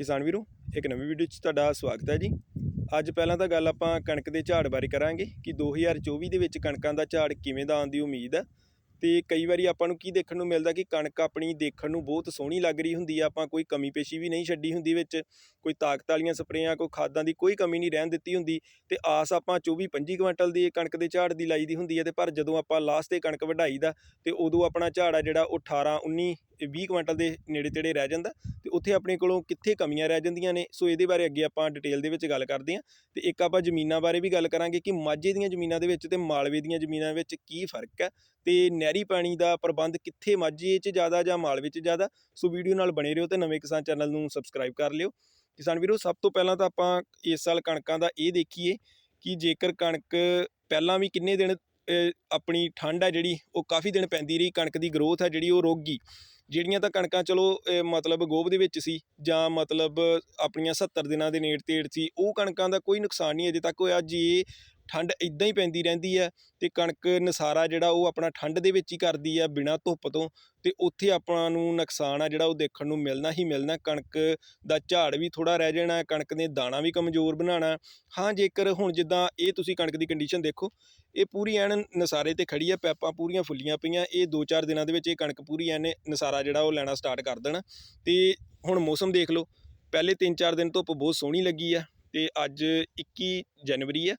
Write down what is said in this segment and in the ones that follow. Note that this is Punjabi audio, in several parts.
ਕਿਸਾਨ ਵੀਰੋ, ਇੱਕ ਨਵੀਂ ਵੀਡੀਓ 'ਚ ਤੁਹਾਡਾ ਸਵਾਗਤ ਹੈ ਜੀ। ਅੱਜ ਪਹਿਲਾਂ ਤਾਂ ਗੱਲ ਆਪਾਂ ਕਣਕ ਦੇ ਝਾੜ ਬਾਰੇ ਕਰਾਂਗੇ ਕਿ 2024 ਦੇ ਵਿੱਚ ਕਣਕਾਂ ਦਾ ਝਾੜ ਕਿਵੇਂ ਦਾ ਆਉਣ ਦੀ ਉਮੀਦ ਹੈ। ਤੇ ਕਈ ਵਾਰੀ ਆਪਾਂ ਨੂੰ ਕੀ ਦੇਖਣ ਨੂੰ ਮਿਲਦਾ ਕਿ ਕਣਕ ਆਪਣੀ ਦੇਖਣ ਨੂੰ ਬਹੁਤ ਸੋਹਣੀ ਲੱਗ ਰਹੀ ਹੁੰਦੀ ਆ, ਆਪਾਂ ਕੋਈ ਕਮੀ ਪੇਸ਼ੀ ਵੀ ਨਹੀਂ ਛੱਡੀ ਹੁੰਦੀ ਵਿੱਚ, ਕੋਈ ਤਾਕਤ ਵਾਲੀਆਂ ਸਪਰੇਆਂ, ਕੋਈ ਖਾਦਾਂ ਦੀ ਕੋਈ ਕਮੀ ਨਹੀਂ ਰਹਿਣ ਦਿੱਤੀ ਹੁੰਦੀ। ਤੇ ਆਸ ਆਪਾਂ 24 25 ਕੁਇੰਟਲ ਦੀ ਕਣਕ ਦੇ ਝਾੜ ਦੀ ਲਾਈ ਦੀ ਹੁੰਦੀ ਹੈ ਤੇ ਪਰ ਜਦੋਂ ਆਪਾਂ ਲਾਸਟ ਤੇ ਕਣਕ ਵਢਾਈ ਦਾ, ਤੇ ਉਦੋਂ ਆਪਣਾ ਝਾੜ ਆ ਜਿਹੜਾ ਉਹ 18 19 20 ਕੁਇੰਟਲ ਦੇ ਨੇੜੇ ਤੇੜੇ ਰਹਿ ਜਾਂਦਾ ਤੇ ਉੱਥੇ ਆਪਣੇ ਕੋਲੋਂ ਕਿੱਥੇ ਕਮੀਆਂ ਰਹਿ ਜਾਂਦੀਆਂ ਨੇ, ਸੋ ਇਹਦੇ ਬਾਰੇ ਅੱਗੇ ਆਪਾਂ ਡਿਟੇਲ ਦੇ ਵਿੱਚ ਗੱਲ ਕਰਦੇ ਹਾਂ। ਤੇ ਇੱਕ ਆਪਾਂ ਜ਼ਮੀਨਾਂ ਬਾਰੇ ਵੀ ਗੱਲ ਕਰਾਂਗੇ ਕਿ ਮਾਝੇ ਦੀਆਂ ਜ਼ਮੀਨਾਂ ਦੇ ਵਿੱਚ ਤੇ ਮਾਲਵੇ ਦੀਆਂ ਜ਼ਮੀਨਾਂ ਵਿੱਚ ਕੀ ਫ਼ਰਕ ਹੈ ਤੇ ਨਹਿਰੀ ਪਾਣੀ ਦਾ ਪ੍ਰਬੰਧ ਕਿੱਥੇ ਮਾਝੇ 'ਚ ਜ਼ਿਆਦਾ ਜਾਂ ਮਾਲਵੇ 'ਚ ਜ਼ਿਆਦਾ, ਸੋ ਵੀਡੀਓ ਨਾਲ ਬਣੇ ਰਹੋ ਤੇ ਨਵੇਂ ਕਿਸਾਨ ਚੈਨਲ ਨੂੰ ਸਬਸਕ੍ਰਾਈਬ ਕਰ ਲਿਓ। ਕਿਸਾਨ ਵੀਰੋ, ਸਭ ਤੋਂ ਪਹਿਲਾਂ ਤਾਂ ਆਪਾਂ ਇਸ ਸਾਲ ਕਣਕਾਂ ਦਾ ਇਹ ਦੇਖੀਏ ਕਿ ਜੇਕਰ ਕਣਕ ਪਹਿਲਾਂ ਵੀ ਕਿੰਨੇ ਦਿਨ ਆਪਣੀ ਠੰਡ ਹੈ ਜਿਹੜੀ, ਉਹ ਕਾਫੀ ਦਿਨ ਪੈਂਦੀ ਰਹੀ, ਕਣਕ ਦੀ ਗਰੋਥ ਹੈ ਜਿਹੜੀ ਉਹ ਰੁਕ ਗਈ। ਜਿਹੜੀਆਂ ਤਾਂ ਕਣਕਾਂ ਚਲੋ ਮਤਲਬ ਗੋਭ ਦੇ ਵਿੱਚ ਸੀ ਜਾਂ ਮਤਲਬ ਆਪਣੀਆਂ 70 ਦਿਨਾਂ ਦੇ ਨੇੜ ਤੇੜ ਸੀ, ਉਹ ਕਣਕਾਂ ਦਾ ਕੋਈ ਨੁਕਸਾਨ ਨਹੀਂ ਅਜੇ ਤੱਕ ਹੋਇਆ। ਜੇ ਠੰਡ ਇੱਦਾਂ ਹੀ ਪੈਂਦੀ ਰਹਿੰਦੀ ਹੈ ਅਤੇ ਕਣਕ ਨਸਾਰਾ ਜਿਹੜਾ ਉਹ ਆਪਣਾ ਠੰਡ ਦੇ ਵਿੱਚ ਹੀ ਕਰਦੀ ਆ ਬਿਨਾਂ ਧੁੱਪ ਤੋਂ ਅਤੇ ਉੱਥੇ ਆਪਾਂ ਨੂੰ ਨੁਕਸਾਨ ਆ ਜਿਹੜਾ ਉਹ ਦੇਖਣ ਨੂੰ ਮਿਲਣਾ ਹੀ ਮਿਲਣਾ। ਕਣਕ ਦਾ ਝਾੜ ਵੀ ਥੋੜ੍ਹਾ ਰਹਿ ਜਾਣਾ, ਕਣਕ ਨੇ ਦਾਣਾ ਵੀ ਕਮਜ਼ੋਰ ਬਣਾਉਣਾ। ਹਾਂ, ਜੇਕਰ ਹੁਣ ਜਿੱਦਾਂ ਇਹ ਤੁਸੀਂ ਕਣਕ ਦੀ ਕੰਡੀਸ਼ਨ ਦੇਖੋ, ਇਹ ਪੂਰੀ ਐਨ ਨਸਾਰੇ ਤੇ ਖੜੀ ਆ, ਪੈਪਾਂ ਪੂਰੀਆਂ ਫੁੱਲੀਆਂ ਪਈਆਂ, ਇਹ 2-4 ਦਿਨਾਂ ਦੇ ਵਿੱਚ ਇਹ ਕਣਕ ਪੂਰੀ ਐਨ ਨਸਾਰਾ ਜਿਹੜਾ ਉਹ ਲੈਣਾ ਸਟਾਰਟ ਕਰ ਦੇਣਾ। ਅਤੇ ਹੁਣ ਮੌਸਮ ਦੇਖ ਲਓ, ਪਹਿਲੇ 3-4 ਦਿਨ ਧੁੱਪ ਬਹੁਤ ਸੋਹਣੀ ਲੱਗੀ ਆ ਅਤੇ ਅੱਜ 21 ਜਨਵਰੀ ਆ।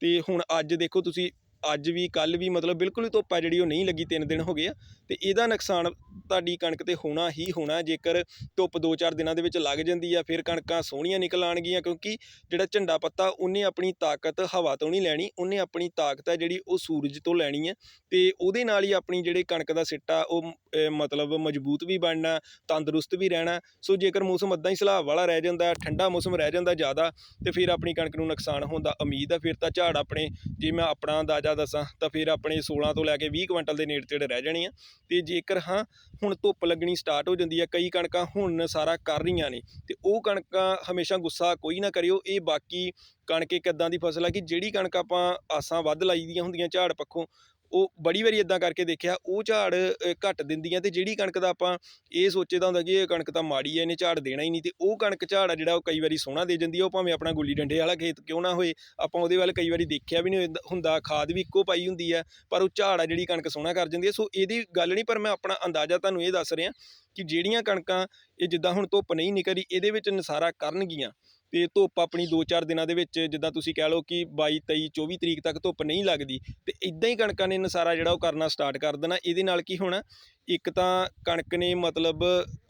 ਅਤੇ ਹੁਣ ਅੱਜ ਦੇਖੋ ਤੁਸੀਂ ਅੱਜ ਵੀ ਕੱਲ ਵੀ, ਮਤਲਬ ਬਿਲਕੁਲ ਹੀ ਧੁੱਪ ਆ ਜਿਹੜੀ, ਉਹ ਨਹੀਂ ਲੱਗੀ, ਤਿੰਨ ਦਿਨ ਹੋ ਗਏ ਆ। ਤੇ ਇਹਦਾ ਨੁਕਸਾਨ ਤੁਹਾਡੀ ਕਣਕ ਤੇ ਹੋਣਾ ਹੀ ਹੋਣਾ ਜੇਕਰ ਧੁੱਪ 2-4 ਦਿਨਾਂ ਦੇ ਵਿੱਚ ਲੱਗ ਜਾਂਦੀ ਆ, ਫਿਰ ਕਣਕਾਂ ਸੋਹਣੀਆਂ ਨਿਕਲ ਆਣਗੀਆਂ, ਕਿਉਂਕਿ ਜਿਹੜਾ ਝੰਡਾ ਪੱਤਾ, ਉਹਨੇ ਆਪਣੀ ਤਾਕਤ ਹਵਾ ਤੋਂ ਨਹੀਂ ਲੈਣੀ, ਉਹਨੇ ਆਪਣੀ ਤਾਕਤ ਹੈ ਜਿਹੜੀ, ਉਹ ਸੂਰਜ ਤੋਂ ਲੈਣੀ ਹੈ। ਤੇ ਉਹਦੇ ਨਾਲ ਹੀ ਆਪਣੀ ਜਿਹੜੀ ਕਣਕ ਦਾ ਸਿੱਟਾ, ਉਹ ਮਤਲਬ ਮਜ਼ਬੂਤ ਵੀ ਬਣਨਾ, ਤੰਦਰੁਸਤ ਵੀ ਰਹਿਣਾ। ਸੋ ਜੇਕਰ ਮੌਸਮ ਅੱਧਾ ਹੀ ਸਲਾਬ ਵਾਲਾ ਰਹਿ ਜਾਂਦਾ, ਠੰਡਾ ਮੌਸਮ ਰਹਿ ਜਾਂਦਾ ਜ਼ਿਆਦਾ, ਤੇ ਫਿਰ ਆਪਣੀ ਕਣਕ ਨੂੰ ਨੁਕਸਾਨ ਹੋਣ ਦਾ ਉਮੀਦ ਆ ਫਿਰ ਤਾਂ ਝਾੜ ਆਪਣੇ, ਜੇ ਮੈਂ ਆਪਣਾ ਅੰਦਾਜ਼ਾ ਦੱਸਾਂ ਤਾਂ ਫਿਰ ਆਪਣੇ 16 ਤੋਂ ਲੈ ਕੇ 20 ਕੁਇੰਟਲ ਦੇ ਨੇੜੇ ਤੇੜੇ ਰਹਿ ਜਾਣੇ ਆ। ਤੇ ਜੇਕਰ ਹਾਂ, ਹੁਣ ਧੁੱਪ ਲੱਗਣੀ ਸਟਾਰਟ ਹੋ ਜਾਂਦੀ ਹੈ ਕਈ ਕਣਕਾਂ ਹੁਣ ਸਾਰਾ ਕਰ ਰਹੀਆਂ ਨੇ, ਤੇ ਉਹ ਕਣਕਾਂ ਹਮੇਸ਼ਾ ਗੁੱਸਾ ਕੋਈ ਨਾ ਕਰਿਓ, ਇਹ ਬਾਕੀ ਕਣਕ ਇੱਕ ਇਦਾਂ ਦੀ ਫਸਲ ਆ ਕਿ ਜਿਹੜੀ ਕਣਕ ਆਪਾਂ ਆਸਾਂ ਵੱਧ ਲਾਈ ਦੀਆਂ ਹੁੰਦੀਆਂ ਝਾੜ ਪੱਖੋਂ ਉਹ ਬੜੀ ਵਾਰੀ ਇੱਦਾਂ ਕਰਕੇ ਦੇਖਿਆ ਉਹ ਝਾੜ ਅ, ਘੱਟ ਦਿੰਦੀਆਂ ਅਤੇ ਜਿਹੜੀ ਕਣਕ ਦਾ ਆਪਾਂ ਇਹ ਸੋਚੇਦਾ ਹੁੰਦਾ ਕਿ ਇਹ ਕਣਕ ਤਾਂ ਮਾੜੀ ਹੈ ਇਹਨੇ ਝਾੜ ਦੇਣਾ ਹੀ ਨਹੀਂ ਅਤੇ ਉਹ ਕਣਕ ਝਾੜ ਆ ਜਿਹੜਾ ਉਹ ਕਈ ਵਾਰੀ ਸੋਹਣਾ ਦੇ ਜਾਂਦੀ ਹੈ ਉਹ ਭਾਵੇਂ ਆਪਣਾ ਗੁੱਲੀ ਡੰਡੇ ਵਾਲਾ ਖੇਤ ਕਿਉਂ ਨਾ ਹੋਏ ਆਪਾਂ ਉਹਦੇ ਵੱਲ ਕਈ ਵਾਰੀ ਦੇਖਿਆ ਵੀ ਨਹੀਂ ਹੁੰਦਾ- ਹੁੰਦਾ ਖਾਦ ਵੀ ਇੱਕੋ ਪਾਈ ਹੁੰਦੀ ਹੈ ਪਰ ਉਹ ਝਾੜ ਆ ਜਿਹੜੀ ਕਣਕ ਸੋਹਣਾ ਕਰ ਜਾਂਦੀ ਹੈ ਸੋ ਇਹਦੀ ਗੱਲ ਨਹੀਂ ਪਰ ਮੈਂ ਆਪਣਾ ਅੰਦਾਜ਼ਾ ਤੁਹਾਨੂੰ ਇਹ ਦੱਸ ਰਿਹਾ ਕਿ ਜਿਹੜੀਆਂ ਕਣਕਾਂ ਇਹ ਜਿੱਦਾਂ ਹੁਣ ਧੁੱਪ ਨਹੀਂ ਨਿਕਲੀ ਇਹਦੇ ਵਿੱਚ ਨਸਾਰਾ ਕਰਨਗੀਆਂ। ਅਤੇ ਧੁੱਪ ਆਪਣੀ 2-4 ਦਿਨਾਂ ਦੇ ਵਿੱਚ, ਜਿੱਦਾਂ ਤੁਸੀਂ ਕਹਿ ਲਓ ਕਿ ਬਾਈ ਤੇਈ ਚੌਵੀ ਤਰੀਕ ਤੱਕ ਧੁੱਪ ਨਹੀਂ ਲੱਗਦੀ ਅਤੇ ਇੱਦਾਂ ਹੀ ਕਣਕਾਂ ਨੇ ਨਸਾਰਾ ਜਿਹੜਾ ਉਹ ਕਰਨਾ ਸਟਾਰਟ ਕਰ ਦੇਣਾ। ਇਹਦੇ ਨਾਲ ਕੀ ਹੋਣਾ, ਇੱਕ ਤਾਂ ਕਣਕ ਨੇ ਮਤਲਬ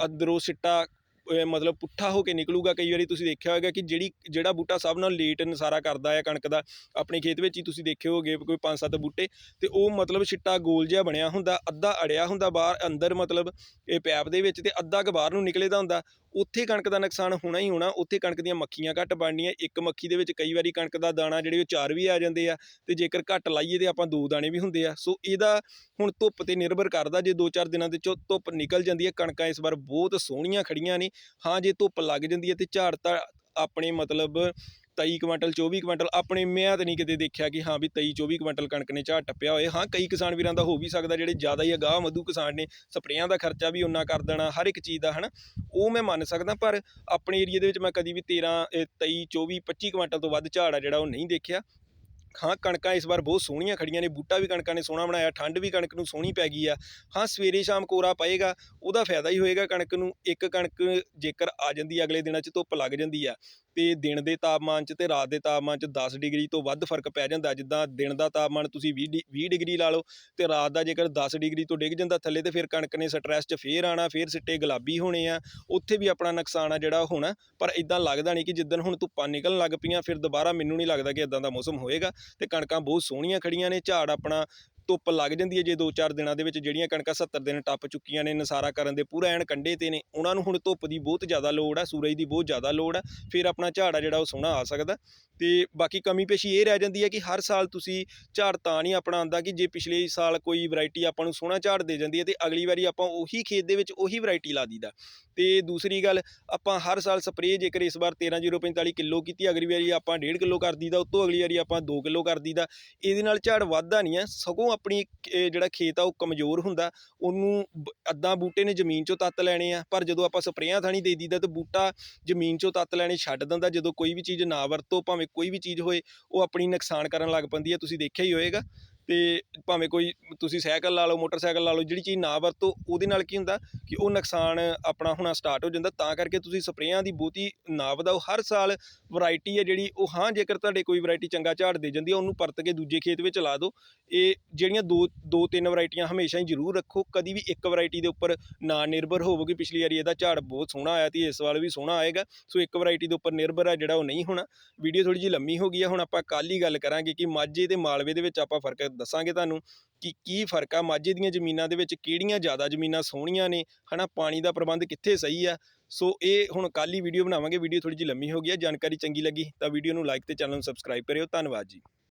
ਅੰਦਰੋਂ ਸਿੱਟਾ ਮਤਲਬ ਪੁੱਠਾ ਹੋ ਕੇ ਨਿਕਲੂਗਾ। ਕਈ ਵਾਰੀ ਤੁਸੀਂ ਦੇਖਿਆ ਹੋਵੇਗਾ ਕਿ ਜਿਹੜੀ, ਜਿਹੜਾ ਬੂਟਾ ਸਭ ਨਾਲ ਲੇਟ ਨਸਾਰਾ ਕਰਦਾ ਹੈ ਕਣਕ ਦਾ, ਆਪਣੇ ਖੇਤ ਵਿੱਚ ਹੀ ਤੁਸੀਂ ਦੇਖੇ ਹੋਗੇ ਕੋਈ 5-7 ਬੂਟੇ, ਤੇ ਉਹ ਮਤਲਬ ਛਿੱਟਾ ਗੋਲ ਜਿਹਾ ਬਣਿਆ ਹੁੰਦਾ, ਅੱਧਾ ਅੜਿਆ ਹੁੰਦਾ ਬਾਹਰ, ਅੰਦਰ ਮਤਲਬ ਇਹ ਪੈਪ ਦੇ ਵਿੱਚ ਤੇ ਅੱਧਾ ਕੁ ਬਾਹਰ ਨੂੰ ਨਿਕਲੇਦਾ ਹੁੰਦਾ। ਉੱਥੇ ਕਣਕ ਦਾ ਨੁਕਸਾਨ ਹੋਣਾ ਹੀ ਹੋਣਾ, ਉੱਥੇ ਕਣਕ ਦੀਆਂ ਮੱਖੀਆਂ ਘੱਟ ਬਣਨੀਆਂ, ਇੱਕ ਮੱਖੀ ਦੇ ਵਿੱਚ ਕਈ ਵਾਰੀ ਕਣਕ ਦਾ ਦਾਣਾ ਜਿਹੜੇ ਉਹ ਚਾਰ ਵੀ ਆ ਜਾਂਦੇ ਆ ਤੇ ਜੇਕਰ ਘੱਟ ਲਾਈਏ ਤੇ ਆਪਾਂ ਦੋ ਦਾਣੇ ਵੀ ਹੁੰਦੇ ਆ। ਸੋ ਇਹਦਾ ਹੁਣ ਧੁੱਪ ਤੇ ਨਿਰਭਰ ਕਰਦਾ, ਜੇ 2-4 ਦਿਨਾਂ ਦੇ ਚੋਂ ਧੁੱਪ ਨਿਕਲ ਜਾਂਦੀ ਹੈ, ਕਣਕਾਂ ਇਸ ਵਾਰ ਬਹੁਤ ਸੋਹਣੀਆਂ ਖੜੀਆਂ ਨੇ। ਹਾਂ, ਜੇ ਧੁੱਪ ਲੱਗ ਜਾਂਦੀ ਹੈ ਤੇ ਝਾੜ ਤਾਂ ਆਪਣੇ ਮਤਲਬ 23 ਕੁਇੰਟਲ 24 ਕੁਇੰਟਲ, ਆਪਣੇ ਮਿਆਂ ਤੇ ਨਹੀਂ ਕਿਤੇ ਦੇਖਿਆ ਕਿ ਹਾਂ ਵੀ 23 24 ਕੁਇੰਟਲ ਕਣਕ ਨੇ ਝਾੜ ਟੱਪਿਆ ਹੋਏ। ਹਾਂ, ਕਈ ਕਿਸਾਨ ਵੀਰਾਂ ਦਾ ਹੋ ਵੀ ਸਕਦਾ, ਜਿਹੜੇ ਜ਼ਿਆਦਾ ਹੀ ਅਗਾਹ ਮਧੂ ਕਿਸਾਨ ਨੇ, ਸਪਰੇਆਂ ਦਾ ਖਰਚਾ ਵੀ ਉਨਾ ਕਰ ਦੇਣਾ, ਹਰ ਇੱਕ ਚੀਜ਼ ਦਾ, ਹਨਾ। ਉਹ ਮੈਂ ਮੰਨ ਸਕਦਾ, ਪਰ ਆਪਣੇ ਏਰੀਆ ਦੇ ਵਿੱਚ ਮੈਂ ਕਦੀ ਵੀ 13 ਇਹ 23 24 25 ਕੁਇੰਟਲ ਤੋਂ ਵੱਧ ਝਾੜ ਆ ਜਿਹੜਾ ਉਹ ਨਹੀਂ ਦੇਖਿਆ। ਹਾਂ, ਕਣਕਾਂ ਇਸ ਵਾਰ ਬਹੁਤ ਸੋਹਣੀਆਂ ਖੜੀਆਂ ਨੇ, ਬੂਟਾ ਵੀ ਕਣਕਾਂ ਨੇ ਸੋਹਣਾ ਬਣਾਇਆ, ਠੰਡ ਵੀ ਕਣਕ ਨੂੰ ਸੋਹਣੀ ਪੈ ਗਈ ਆ। ਹਾਂ, ਸਵੇਰੇ ਸ਼ਾਮ ਕੋਰਾ ਪਏਗਾ, ਉਹਦਾ ਫਾਇਦਾ ਹੀ ਹੋਏਗਾ ਕਣਕ ਨੂੰ, ਇੱਕ ਕਣਕ ਜੇਕਰ ਆ ਜਾਂਦੀ ਅਗਲੇ ਦਿਨਾਂ 'ਚ ਧੁੱਪ ਲੱਗ ਜਾਂਦੀ ਆ। ਅਤੇ ਦਿਨ ਦੇ ਤਾਪਮਾਨ 'ਚ ਅਤੇ ਰਾਤ ਦੇ ਤਾਪਮਾਨ 'ਚ ਦਸ ਡਿਗਰੀ ਤੋਂ ਵੱਧ ਫ਼ਰਕ ਪੈ ਜਾਂਦਾ। ਜਿੱਦਾਂ ਦਿਨ ਦਾ ਤਾਪਮਾਨ ਤੁਸੀਂ ਵੀਹ ਡਿ- ਵੀਹ ਡਿਗਰੀ ਲਾ ਲਓ ਅਤੇ ਰਾਤ ਦਾ ਜੇਕਰ ਦਸ ਡਿਗਰੀ ਤੋਂ ਡਿੱਗ ਜਾਂਦਾ ਥੱਲੇ ਤਾਂ ਫਿਰ ਕਣਕ ਨੇ ਸਟ੍ਰੈਸ 'ਚ ਫਿਰ ਆਉਣਾ ਫਿਰ ਸਿੱਟੇ ਗੁਲਾਬੀ ਹੋਣੇ ਆ। ਉੱਥੇ ਵੀ ਆਪਣਾ ਨੁਕਸਾਨ ਆ ਜਿਹੜਾ ਉਹ ਹੋਣਾ, ਪਰ ਇੱਦਾਂ ਲੱਗਦਾ ਨਹੀਂ ਕਿ ਜਿੱਦਣ ਹੁਣ ਧੁੱਪਾਂ ਨਿਕਲਣ ਲੱਗ ਪਈਆਂ, ਫਿਰ ਦੁਬਾਰਾ ਮੈਨੂੰ ਨਹੀਂ ਲੱਗਦਾ ਕਿ ਇੱਦਾਂ ਦਾ ਮੌਸਮ ਹੋਏਗਾ। ਅਤੇ ਕਣਕਾਂ ਬਹੁਤ ਸੋਹਣੀਆਂ ਖੜੀਆਂ ਨੇ, ਝਾੜ ਆਪਣਾ ਧੁੱਪ ਲੱਗ ਜਾਂਦੀ ਹੈ ਜੇ 2-4 ਦਿਨਾਂ ਦੇ ਵਿੱਚ ਜਿਹੜੀਆਂ ਕਣਕਾਂ 70 ਦਿਨ ਟੱਪ ਚੁੱਕੀਆਂ ਨੇ, ਨਸਾਰਾ ਕਰਨ ਦੇ ਪੂਰਾ ਐਨ ਕੰਡੇ ਤੇ ਨੇ, ਉਹਨਾਂ ਨੂੰ ਹੁਣ ਧੁੱਪ ਦੀ ਬਹੁਤ ਜ਼ਿਆਦਾ ਲੋੜ ਆ ਸੂਰਜ ਦੀ ਬਹੁਤ ਜ਼ਿਆਦਾ ਲੋੜ ਆ ਫਿਰ ਆਪਣਾ ਝਾੜ ਆ ਜਿਹੜਾ ਉਹ ਸੋਹਣਾ ਆ ਸਕਦਾ। ਤੇ ਬਾਕੀ ਕਮੀ ਪੇਸ਼ੀ ਇਹ ਰਹਿ ਜਾਂਦੀ ਹੈ ਕਿ ਹਰ ਸਾਲ ਤੁਸੀਂ ਝਾੜ ਤਾਂ ਨਹੀਂ ਆਪਣਾ ਆਉਂਦਾ ਕਿ ਜੇ ਪਿਛਲੇ ਸਾਲ ਕੋਈ ਵੈਰਾਈਟੀ ਆਪਾਂ ਨੂੰ ਸੋਹਣਾ ਝਾੜ ਦੇ ਜਾਂਦੀ ਹੈ ਤੇ ਅਗਲੀ ਵਾਰੀ ਆਪਾਂ ਉਹੀ ਖੇਤ ਦੇ ਵਿੱਚ ਉਹੀ ਵੈਰਾਈਟੀ ਲਾ ਦਈਦਾ। ਤੇ ਦੂਸਰੀ ਗੱਲ, ਆਪਾਂ ਹਰ ਸਾਲ ਸਪਰੇਅ ਜੇਕਰ ਇਸ ਵਾਰ 13045 ਕਿਲੋ ਕੀਤੀ, ਅਗਲੀ ਵਾਰੀ ਆਪਾਂ 1.5 ਕਿਲੋ ਕਰ ਦਈਦਾ, ਉਸ ਤੋਂ ਅਗਲੀ ਵਾਰੀ ਆਪਾਂ 2 ਕਿਲੋ ਕਰ ਦਈਦਾ, ਇਹਦੇ ਨਾਲ ਝਾੜ ਵੱਧਦਾ ਨਹੀਂ ਹੈ, ਸਗੋਂ ਆਪਣੀ ਇਹ ਜਿਹੜਾ ਖੇਤ ਆ, ਉਹ ਕਮਜ਼ੋਰ ਹੁੰਦਾ। ਉਹਨੂੰ ਬ- ਅੱਧਾ ਬੂਟੇ ਨੇ ਜ਼ਮੀਨ ਚੋਂ ਤੱਤ ਲੈਣੇ ਆ, ਪਰ ਜਦੋਂ ਆਪਾਂ ਸਪਰੇਆਂ ਥਾਣੀ ਦੇ ਦਈਦਾ, ਤਾਂ ਬੂਟਾ ਜ਼ਮੀਨ ਚੋਂ ਤੱਤ ਲੈਣੇ ਛੱਡ ਦਿੰਦਾ। ਜਦੋਂ ਕੋਈ ਵੀ ਚੀਜ਼ ਨਾ ਵਰਤੋ, ਭਾਵੇਂ ਕੋਈ ਵੀ ਚੀਜ਼ ਹੋਏ, ਉਹ ਆਪਣੀ ਨੁਕਸਾਨ ਕਰਨ ਲੱਗ ਪੈਂਦੀ ਹੈ ਤੁਸੀਂ ਦੇਖਿਆ ਹੀ ਹੋਏਗਾ। ਤੇ ਭਾਵੇਂ ਕੋਈ ਤੁਸੀਂ ਸਾਈਕਲ ਲਾ ਲਓ, ਮੋਟਰਸਾਈਕਲ ਲਾ ਲਓ, ਜਿਹੜੀ ਚੀਜ਼ ਨਾ ਵਰਤੋ, ਉਹਦੇ ਨਾਲ ਕੀ ਹੁੰਦਾ ਕਿ ਉਹ ਨੁਕਸਾਨ ਆਪਣਾ ਹੋਣਾ ਸਟਾਰਟ ਹੋ ਜਾਂਦਾ। ਤਾਂ ਕਰਕੇ ਤੁਸੀਂ ਸਪਰੇਆਂ ਦੀ ਬਹੁਤੀ ਨਾ ਵਧਾਓ। ਹਰ ਸਾਲ ਵੈਰਾਈਟੀ ਹੈ ਜਿਹੜੀ, ਉਹ ਹਾਂ, ਜੇਕਰ ਤੁਹਾਡੇ ਕੋਈ ਵੈਰਾਈਟੀ ਚੰਗਾ ਝਾੜ ਦੇ ਜਾਂਦੀ ਹੈ, ਉਹਨੂੰ ਪਰਤ ਕੇ ਦੂਜੇ ਖੇਤ ਵਿੱਚ ਲਾ ਦਿਓ। ਇਹ ਜਿਹੜੀਆਂ ਦੋ ਦੋ ਤਿੰਨ ਵੈਰਾਈਟੀਆਂ ਹਮੇਸ਼ਾ ਹੀ ਜ਼ਰੂਰ ਰੱਖੋ। ਕਦੀ ਵੀ ਇੱਕ ਵੈਰਾਈਟੀ ਦੇ ਉੱਪਰ ਨਾ ਨਿਰਭਰ ਹੋਵੋਗੇ। ਪਿਛਲੀ ਵਾਰੀ ਇਹਦਾ ਝਾੜ ਬਹੁਤ ਸੋਹਣਾ ਆਇਆ ਤੇ ਇਸ ਵਾਰ ਵੀ ਸੋਹਣਾ ਆਏਗਾ। ਸੋ ਇੱਕ ਵੈਰਾਈਟੀ ਦੇ ਉੱਪਰ ਨਿਰਭਰ ਆ, ਜਿਹੜਾ ਉਹ ਨਹੀਂ ਹੋਣਾ। ਵੀਡੀਓ ਥੋੜੀ ਜਿਹੀ ਲੰਮੀ ਹੋ ਗਈ ਹੈ ਹੁਣ ਆਪਾਂ ਕੱਲ੍ਹ ਹੀ ਗੱਲ ਕਰਾਂਗੇ ਕਿ ਮਾਝੇ ਤੇ ਮਾਲਵੇ ਦੇ ਵਿੱਚ ਆਪਾਂ ਫ਼ਰਕ ਦੱਸਾਂਗੇ ਤੁਹਾਨੂੰ ਕਿ ਕੀ ਫ਼ਰਕ ਆ, ਮਾਝੇ ਦੀਆਂ ਜ਼ਮੀਨਾਂ ਦੇ ਵਿੱਚ ਕਿਹੜੀਆਂ ਜ਼ਿਆਦਾ ਜ਼ਮੀਨਾਂ ਸੋਹਣੀਆਂ ਨੇ, ਹਨਾ, ਪਾਣੀ ਦਾ ਪ੍ਰਬੰਧ ਕਿੱਥੇ ਸਹੀ ਆ। ਸੋ ਇਹ ਹੁਣ ਕੱਲ੍ਹ ਹੀ ਵੀਡੀਓ ਬਣਾਵਾਂਗੇ ਵੀਡੀਓ ਥੋੜੀ ਜਿਹੀ ਲੰਮੀ ਹੋ ਗਈ ਹੈ ਜਾਣਕਾਰੀ ਚੰਗੀ ਲੱਗੀ ਤਾਂ ਵੀਡੀਓ ਨੂੰ ਲਾਈਕ ਤੇ ਚੈਨਲ ਨੂੰ ਸਬਸਕ੍ਰਾਈਬ ਕਰਿਓ, ਧੰਨਵਾਦ ਜੀ।